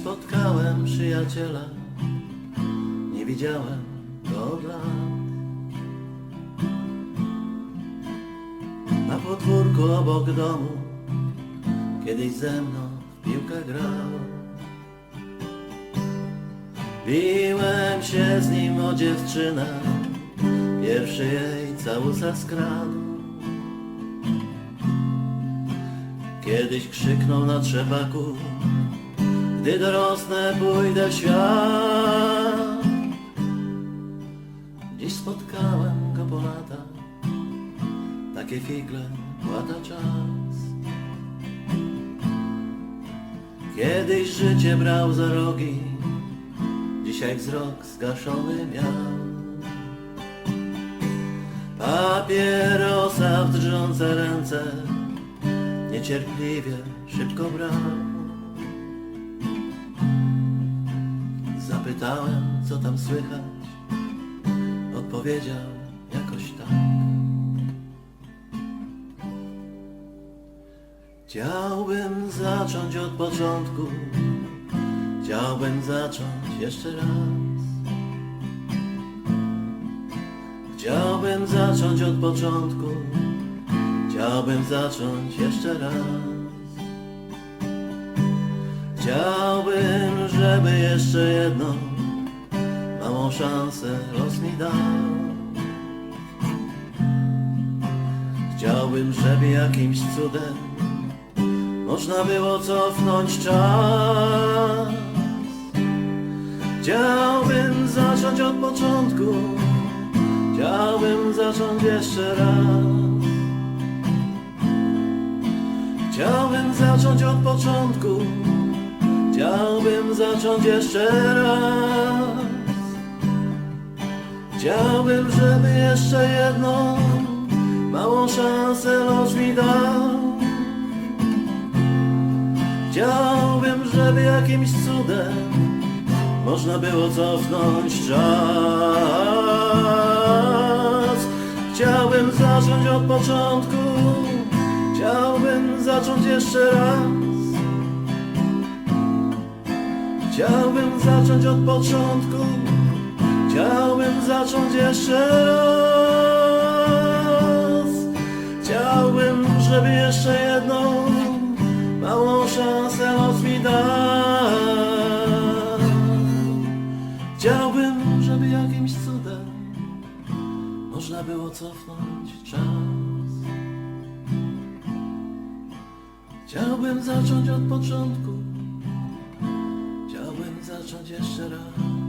spotkałem przyjaciela, nie widziałem go od lat. Na podwórku obok domu, kiedyś ze mną w piłkę grał. Biłem się z nim o dziewczynę, pierwszy jej całusa skradł. Kiedyś krzyknął na trzepaku, gdy dorosnę pójdę w świat. Dziś spotkałem go po latach, takie figle łata czas. Kiedyś życie brał za rogi, dzisiaj wzrok zgaszony miał. Papierosa w drżące ręce, niecierpliwie szybko brał. Zapytałem, co tam słychać, odpowiedział jakoś tak. Chciałbym zacząć od początku, chciałbym zacząć jeszcze raz. Chciałbym zacząć od początku, chciałbym zacząć jeszcze raz. Chciałbym, jeszcze jedną małą szansę los mi dał. Chciałbym, żeby jakimś cudem można było cofnąć czas. Chciałbym zacząć od początku, chciałbym zacząć jeszcze raz. Chciałbym zacząć od początku, chciałbym zacząć jeszcze raz. Chciałbym, żeby jeszcze jedną małą szansę los mi dał. Chciałbym, żeby jakimś cudem można było cofnąć czas. Chciałbym zacząć od początku, chciałbym zacząć jeszcze raz. Chciałbym zacząć od początku, chciałbym zacząć jeszcze raz. Chciałbym, żeby jeszcze jedną małą szansę los mi dał. Chciałbym, żeby jakimś cudem można było cofnąć czas. Chciałbym zacząć od początku, chciałbym zacząć jeszcze raz.